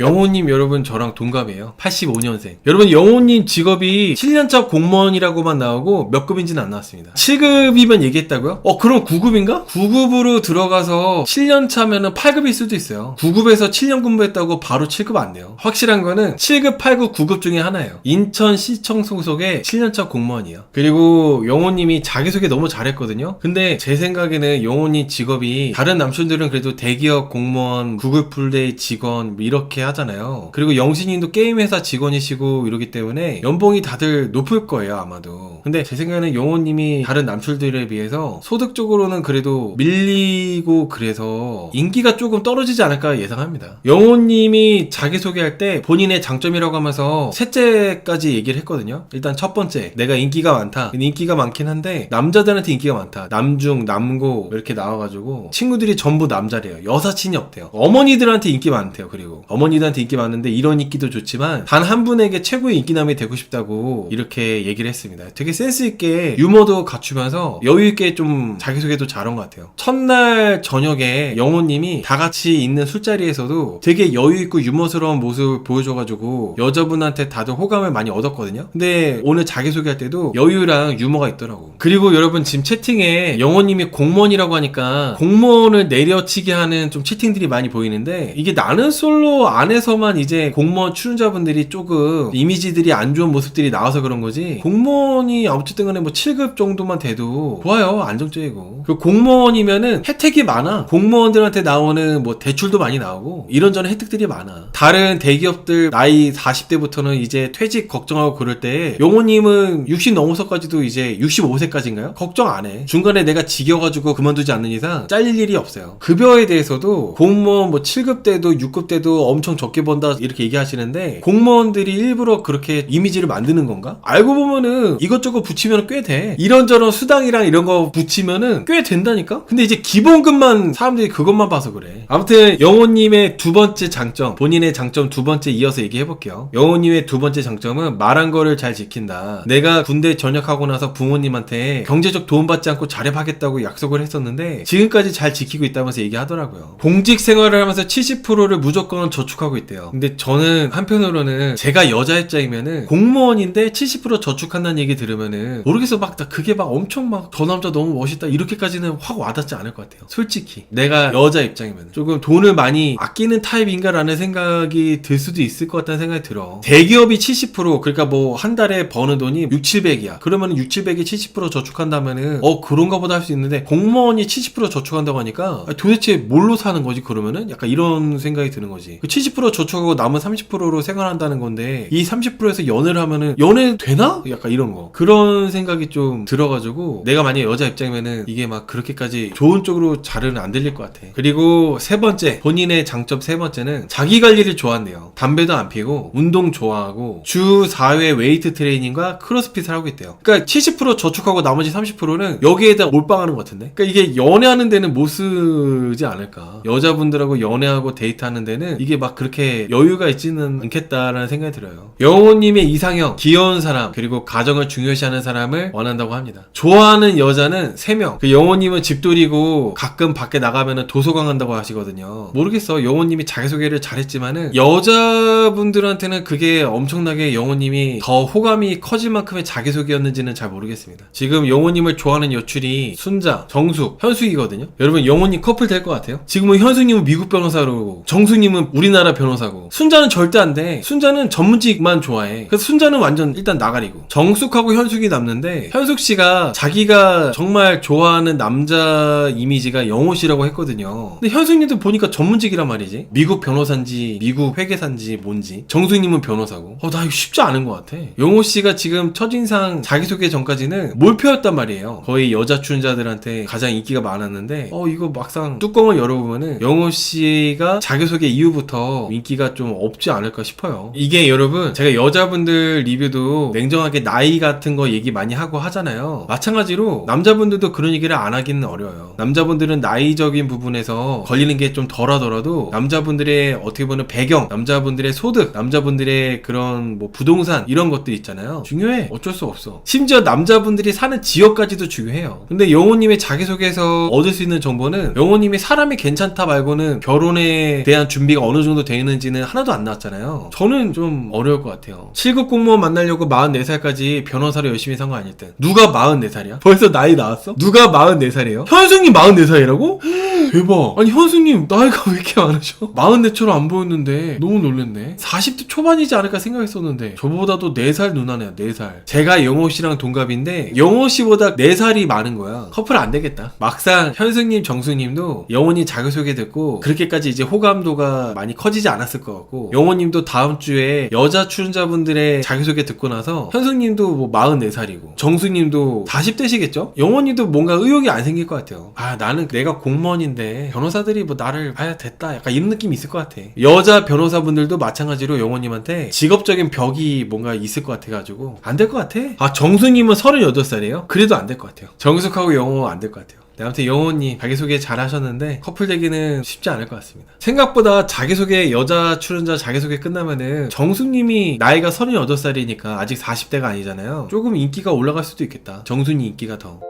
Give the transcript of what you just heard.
영호님 여러분 저랑 동갑이에요. 85년생. 여러분 영호님 직업이 7년차 공무원이라고만 나오고 몇 급인지는 안 나왔습니다. 7급이면 얘기했다고요? 어 그럼 9급인가? 9급으로 들어가서 7년차면은 8급일 수도 있어요. 9급에서 7년 근무했다고 바로 7급 안 돼요. 확실한 거는 7급, 8급, 9급 중에 하나예요. 인천시청 소속의 7년차 공무원이에요. 그리고 영호님이 자기소개 너무 잘했거든요. 근데 제 생각에는 영호님 직업이 다른 남촌들은 그래도 대기업 공무원, 구글 플레이 직원 뭐 이렇게 하잖아요. 그리고 영신님도 게임 회사 직원이시고 이러기 때문에 연봉이 다들 높을 거예요 아마도. 근데 제 생각에는 영호님이 다른 남출들에 비해서 소득적으로는 그래도 밀리고 그래서 인기가 조금 떨어지지 않을까 예상합니다. 영호님이 자기소개할 때 본인의 장점이라고 하면서 셋째까지 얘기를 했거든요. 일단 첫 번째, 내가 인기가 많다. 인기가 많긴 한데 남자들한테 인기가 많다. 남중, 남고 이렇게 나와가지고 친구들이 전부 남자래요. 여사친이 없대요. 어머니들한테 인기 많대요. 그리고 어머니 들한테 인기 많은데 이런 인기도 좋지만 단 한 분에게 최고의 인기남이 되고 싶다고 이렇게 얘기를 했습니다. 되게 센스 있게 유머도 갖추면서 여유 있게 좀 자기소개도 잘한 것 같아요. 첫날 저녁에 영호님이 다 같이 있는 술자리에서도 되게 여유 있고 유머스러운 모습을 보여줘가지고 여자분한테 다들 호감을 많이 얻었거든요. 근데 오늘 자기소개할 때도 여유랑 유머가 있더라고. 그리고 여러분 지금 채팅에 영호님이 공무원이라고 하니까 공무원을 내려치게 하는 좀 채팅들이 많이 보이는데 이게 나는 솔로 안 에서만 이제 공무원 출연자분들이 조금 이미지들이 안 좋은 모습들이 나와서 그런 거지? 공무원이 어쨌든 간에 뭐 7급 정도만 돼도 좋아요 안정적이고. 그 공무원이면은 혜택이 많아. 공무원들한테 나오는 뭐 대출도 많이 나오고 이런저런 혜택들이 많아. 다른 대기업들 나이 40대부터는 이제 퇴직 걱정하고 그럴 때 용호님은 60 넘어서까지도 이제 65세까지인가요? 걱정 안 해. 중간에 내가 지겨가지고 그만두지 않는 이상 잘릴 일이 없어요. 급여에 대해서도 공무원 뭐 7급 때도 6급 때도 엄청 적게 번다 이렇게 얘기하시는데 공무원들이 일부러 그렇게 이미지를 만드는 건가? 알고 보면은 이것저것 붙이면 꽤 돼. 이런저런 수당이랑 이런 거 붙이면은 꽤 된다니까? 근데 이제 기본급만 사람들이 그것만 봐서 그래. 아무튼 영호님의 두 번째 장점, 본인의 장점 두 번째 이어서 얘기해볼게요. 영호님의 두 번째 장점은 말한 거를 잘 지킨다. 내가 군대 전역하고 나서 부모님한테 경제적 도움받지 않고 자립하겠다고 약속을 했었는데 지금까지 잘 지키고 있다면서 얘기하더라고요. 공직 생활을 하면서 70%를 무조건 저축하고 있대요. 근데 저는 한편으로는 제가 여자 입장이면은 공무원인데 70% 저축한다는 얘기 들으면은 모르겠어 막나 그게 막 엄청 막 저 남자 너무 멋있다 이렇게까지는 확 와닿지 않을 것 같아요. 솔직히 내가 여자 입장이면 조금 돈을 많이 아끼는 타입인가라는 생각이 들 수도 있을 것 같다는 생각이 들어. 대기업이 70% 그러니까 뭐 한 달에 버는 돈이 6, 700이야. 그러면은 6, 700이 70% 저축한다면은 어 그런가 보다 할 수 있는데 공무원이 70% 저축한다고 하니까 도대체 뭘로 사는 거지 그러면은 약간 이런 생각이 드는 거지. 그70% 저축하고 남은 30%로 생활한다는 건데 이 30%에서 연애를 하면은 연애 되나? 약간 이런 거. 그런 생각이 좀 들어가지고 내가 만약에 여자 입장이면은 이게 막 그렇게까지 좋은 쪽으로 잘은 안 들릴 것 같아. 그리고 세 번째 본인의 장점 세 번째는 자기 관리를 좋아한대요. 담배도 안 피고 운동 좋아하고 주 4회 웨이트 트레이닝과 크로스핏을 하고 있대요. 그러니까 70% 저축하고 나머지 30%는 여기에다 몰빵하는 것 같은데. 그러니까 이게 연애하는 데는 못 쓰지 않을까. 여자분들하고 연애하고 데이트하는 데는 이게 막 그렇게 여유가 있지는 않겠다라는 생각이 들어요. 영호님의 이상형, 귀여운 사람, 그리고 가정을 중요시하는 사람을 원한다고 합니다. 좋아하는 여자는 3명. 그 영호님은 집돌이고 가끔 밖에 나가면 도서관 간다고 하시거든요. 모르겠어. 영호님이 자기소개를 잘했지만은 여자분들한테는 그게 엄청나게 영호님이 더 호감이 커질 만큼의 자기소개였는지는 잘 모르겠습니다. 지금 영호님을 좋아하는 여출이 순자, 정숙, 현숙이거든요. 여러분 영호님 커플 될 것 같아요? 지금은 현숙님은 미국 변호사로 정숙님은 우리나라 변호사고 순자는 절대 안 돼. 순자는 전문직만 좋아해. 그래서 순자는 완전 일단 나가리고 정숙하고 현숙이 남는데 현숙 씨가 자기가 정말 좋아하는 남자 이미지가 영호 씨라고 했거든요. 근데 현숙님도 보니까 전문직이란 말이지. 미국 변호사인지 미국 회계사인지 뭔지. 정숙님은 변호사고. 어, 나 이거 쉽지 않은 것 같아. 영호 씨가 지금 첫인상 자기소개 전까지는 몰표였단 말이에요. 거의 여자 출연자들한테 가장 인기가 많았는데 어 이거 막상 뚜껑을 열어보면은 영호 씨가 자기소개 이후부터 인기가 좀 없지 않을까 싶어요. 이게 여러분 제가 여자분들 리뷰도 냉정하게 나이 같은 거 얘기 많이 하고 하잖아요. 마찬가지로 남자분들도 그런 얘기를 안 하기는 어려워요. 남자분들은 나이적인 부분에서 걸리는 게 좀 덜하더라도 남자분들의 어떻게 보면 배경, 남자분들의 소득, 남자분들의 그런 뭐 부동산 이런 것들 있잖아요. 중요해. 어쩔 수 없어. 심지어 남자분들이 사는 지역까지도 중요해요. 근데 영호님의 자기소개에서 얻을 수 있는 정보는 영호님이 사람이 괜찮다 말고는 결혼에 대한 준비가 어느 정도 정도 되는지는 하나도 안 나왔잖아요. 저는 좀 어려울 것 같아요. 7급 공무원 만나려고 44살까지 변호사를 열심히 산 거 아닐 듯. 누가 44살이야? 벌써 나이 나왔어? 누가 44살이에요? 현숙님 44살이라고? 대박. 아니 현숙님 나이가 왜 이렇게 많으셔? 44처럼 안 보였는데 너무 놀랬네. 40대 초반이지 않을까 생각했었는데 저보다도 4살 누나네요. 4살. 제가 영호 씨랑 동갑인데 영호 씨보다 4살이 많은 거야. 커플 안 되겠다. 막상 현숙님, 정숙님도 영호님 자기소개 듣고 그렇게까지 이제 호감도가 많이 커지지 않았을 것 같고 영호님도 다음 주에 여자 출연자분들의 자기소개 듣고 나서 현숙님도 뭐 44살이고 정숙님도 40대시겠죠? 영호님도 뭔가 의욕이 안 생길 것 같아요. 아 나는 내가 공무원인데 변호사들이 뭐 나를 봐야 됐다 약간 이런 느낌이 있을 것 같아. 여자 변호사분들도 마찬가지로 영호님한테 직업적인 벽이 뭔가 있을 것 같아가지고 안 될 것 같아. 아 정숙님은 38살이에요? 그래도 안 될 것 같아요. 정숙하고 영호 안 될 것 같아요. 네, 아무튼 영호님 자기소개 잘 하셨는데 커플 되기는 쉽지 않을 것 같습니다. 생각보다 자기소개 여자 출연자 자기소개 끝나면은 정숙님이 나이가 38살이니까 아직 40대가 아니잖아요. 조금 인기가 올라갈 수도 있겠다. 정숙님 인기가 더.